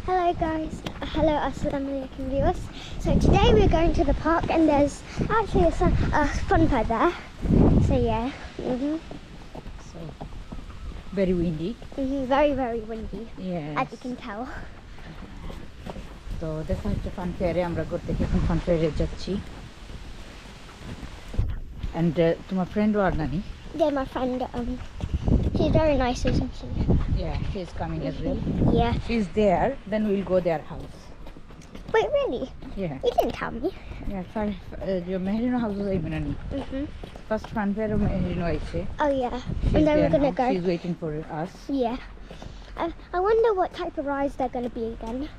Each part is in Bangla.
Hello guys, Uh, hello assalamu alaikum viewers. So today we're going to the park and there's actually a, sun, a fun fair there. So yeah, hmm So, very windy. hmm very very windy Yes. as you can tell. তো দেখা হচ্ছে ফান ফেয়ারে আমরা ঘুরতে এখন ফান ফেয়ারে যাচ্ছি অ্যান্ড তোমার ফ্রেন্ড আর নানি Yeah, my friend, um, He's very nice, isn't he? Yeah, he's coming as well. Yeah. He's there, then we'll go their house. Wait, really? Yeah. You didn't tell me. Yeah, sorry. Uh, your Meherino house is Imanani. Mm-hmm. First front pair of I Aise. Oh, yeah. She's and then we're going to go. She's waiting for us. Yeah. I I wonder what type of rides they're going to be again.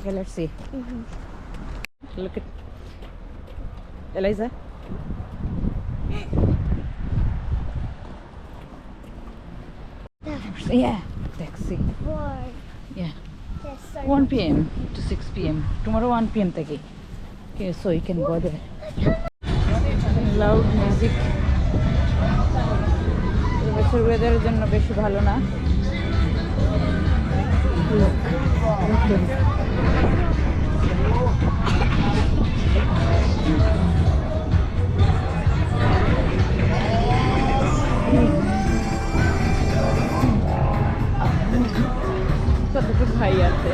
Okay, let's see. Mm -hmm. Look at Eliza. Yeah, taxi. Why? Yeah. Yes, so 1 p.m. to 6 p.m. Tomorrow 1 p.m. Taki. Okay, so you can go there. Loud music. এবছর ওয়েদারের জন্য বেশি ভালো না কতটুকু ভাই আছে।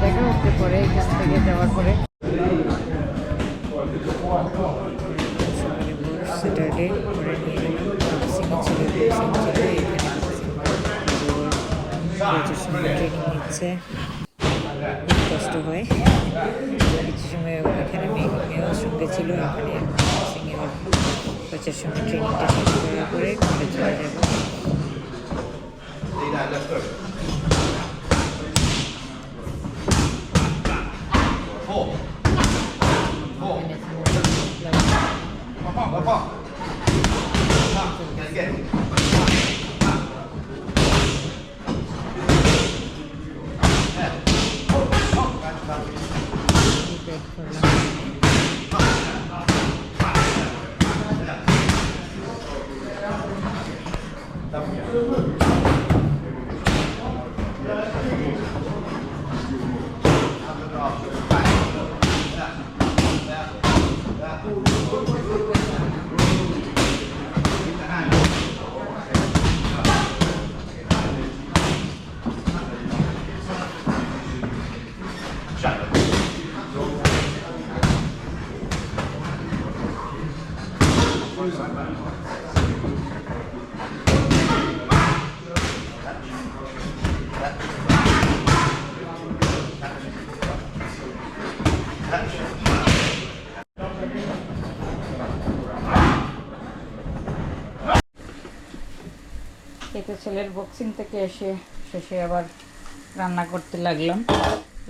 দেখা হচ্ছে পরে, এখান থেকে যাওয়ার পরে। কষ্ট হয়। কিছু সময় এখানে মেয়ে মেয়েও সঙ্গে ছিল, এখানে। কোচের সঙ্গে ট্রেনিংটা শেষ করার পরে ঘরে চলে যাব ব্রেক এতে ছেলের বক্সিং থেকে এসে শেষে আবার রান্না করতে লাগলাম।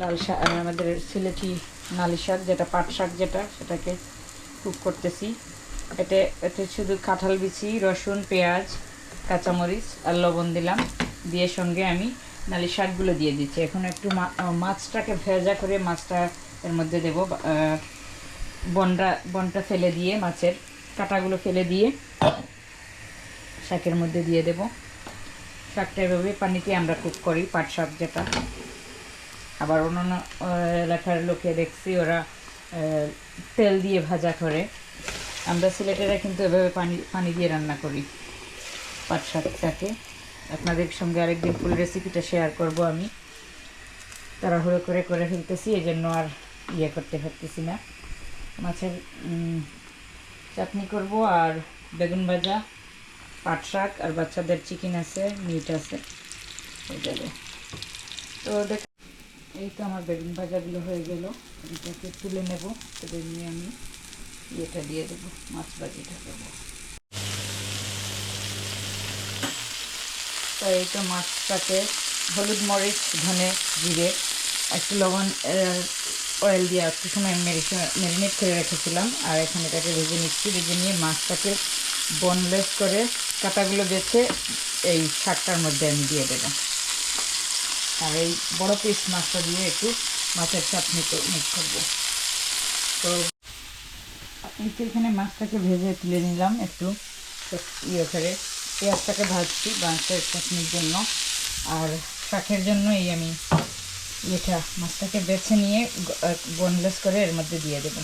লাল শাক, আমাদের সিলেটি নালি শাক, যেটা পাট শাক যেটা, সেটাকে কুক করতেছি। এতে এতে শুধু কাঁঠাল বিচি, রসুন, পেঁয়াজ, কাঁচামরিচ আর লবণ দিলাম। দিয়ে সঙ্গে আমি নালি শাকগুলো দিয়ে দিচ্ছি। এখন একটু মাছটাকে ভেজা করে মাছটা এর মধ্যে দেবো। বনটা বনটা ফেলে দিয়ে, মাছের কাঁটাগুলো ফেলে দিয়ে শাকের মধ্যে দিয়ে দেব। শাকটা এভাবে পানিতে আমরা কুক করি, পাট শাক যেটা। আবার অন্যান্য এলাকার লোকে দেখছি, ওরা তেল দিয়ে ভাজা করে। আমরা সিলেটেরা কিন্তু এভাবে পানি পানি দিয়ে রান্না করি। পাট শাকটাকে। আপনাদের সঙ্গে আরেকদিন ফুল রেসিপিটা শেয়ার করব আমি। তাড়াহুড়ো করে করে ফেলতেছি এই জন্য আর ইয়ে করতে পারতেছি না। মাছের চাটনি করব আর বেগুন ভাজা, পাট শাক আর বাচ্চাদের চিকেন আছে মিট আছে। হয়ে যাবে। তো দেখ এই তো আমার বেগুন ভাজাগুলো হয়ে গেল। এটাকে তুলে নেব, তুলে নিয়ে আমি। ইয়েটা দিয়ে দেবো, মাছ ভাজিটা দেবো। তো এই তো মাছটাকে হলুদ মরিচ, ধনে জিরে, একটু লবণ অয়েল দিয়ে একটু সময় ম্যারিনেট করে রেখেছিলাম, আর এখানে তাকে ভেজে নিচ্ছি, ভেজে নিয়ে মাছটাকে বোনলেস করে কাটাগুলো বেছে এই শাকটার মধ্যে আমি দিয়ে দেবো। আর এই বড় পিস মাছটা দিয়ে একটু মাছের চাটনি মিক্স করব। তো এই এখানে মাছটাকে ভেজে তুলে নিলাম একটু। ইয়ে করে পেঁয়াজটাকে ভাজছি বাঁশের চাটনির জন্য। আর শাকের জন্য এই আমি ইয়েটা মাছটাকে বেছে নিয়ে বোনলেস করে এর মধ্যে দিয়ে দেবো।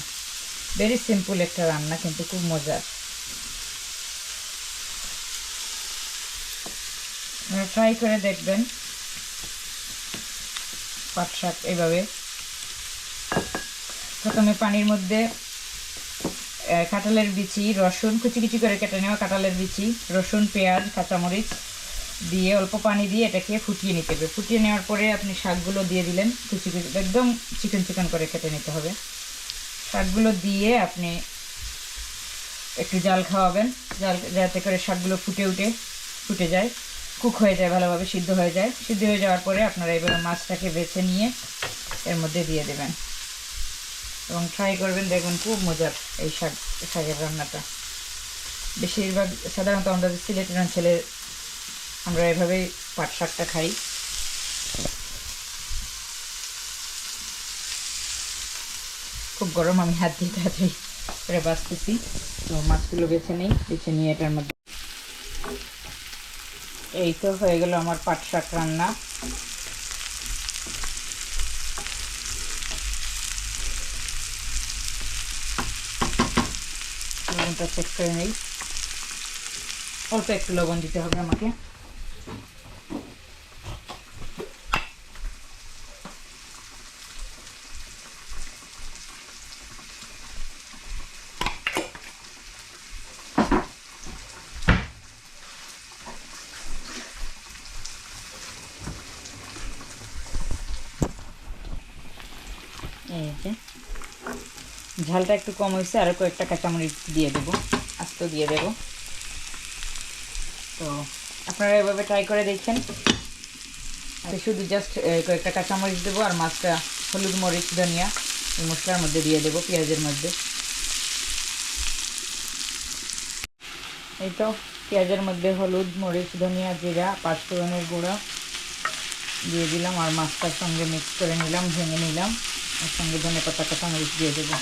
ভেরি সিম্পল একটা রান্না, কিন্তু খুব মজার। ট্রাই করে দেখবেন। পাট শাক এভাবে। প্রথমে পানির মধ্যে কাঁঠালের বিচি, রসুন কুচি কুচি করে কেটে নেওয়া কাঁঠালের বিচি, রসুন, পেঁয়াজ, কাঁচামরিচ দিয়ে অল্প পানি দিয়ে এটাকে ফুটিয়ে নিতে হবে। ফুটিয়ে নেওয়ার পরে আপনি শাকগুলো দিয়ে দিলেন কুচি কুচি একদম চিকন চিকন করে কেটে নিতে হবে। শাকগুলো দিয়ে আপনি একটু জাল খাওয়াবেন, জাল যাতে করে শাকগুলো ফুটে উঠে, ফুটে যায়, কুক হয়ে যায়, ভালোভাবে সিদ্ধ হয়ে যায়। সিদ্ধ হয়ে যাওয়ার পরে আপনারা এবার মাছটাকে বেছে নিয়ে এর মধ্যে দিয়ে দেবেন। এবং ট্রাই করবেন, দেখবেন খুব মজার এই শাক, শাকের রান্নাটা। বেশিরভাগ সাধারণত আমরা সিলেটের অঞ্চলে আমরা এভাবেই পাট শাকটা খাই। খুব গরম, আমি হাত দিয়ে তাড়াতাড়ি করে বাঁচতেছি। তো মাছগুলো বেছে নেই, বেছে নিয়ে এটার মধ্যে। এই তো হয়ে গেল আমার পাট শাক রান্না। লবণটা চেক করে নেই। অল্প একটু লবণ দিতে হবে আমাকে এই যে ঝালটা একটু কম হয়েছে আরও কয়েকটা কাঁচামরিচ দিয়ে দেবো, আস্ত দিয়ে দেবো। তো আপনারা এভাবে ট্রাই করে দেখছেন আমি শুধু জাস্ট কয়েকটা কাঁচামরিচ দেবো আর মাছটা হলুদ মরিচ, ধনিয়া, এই মশলার মধ্যে দিয়ে দেবো, পেঁয়াজের মধ্যে। এই তো, পেঁয়াজের মধ্যে হলুদ, মরিচ, ধনিয়া, জিরা, পাঁচফোড়নের গুঁড়া দিয়ে দিলাম আর মাছটার সঙ্গে মিক্স করে নিলাম, ভেঙে নিলাম। এর সঙ্গে ধনে পাতা কাঁচামরিচ দিয়ে দেবো।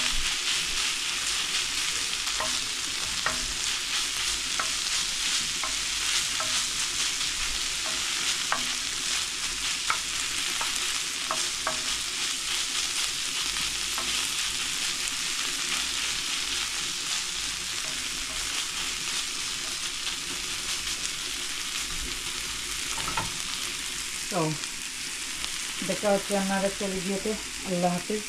তো দেখা হচ্ছে আপনার একটা ভিডিওতে আল্লাহ হাফিজ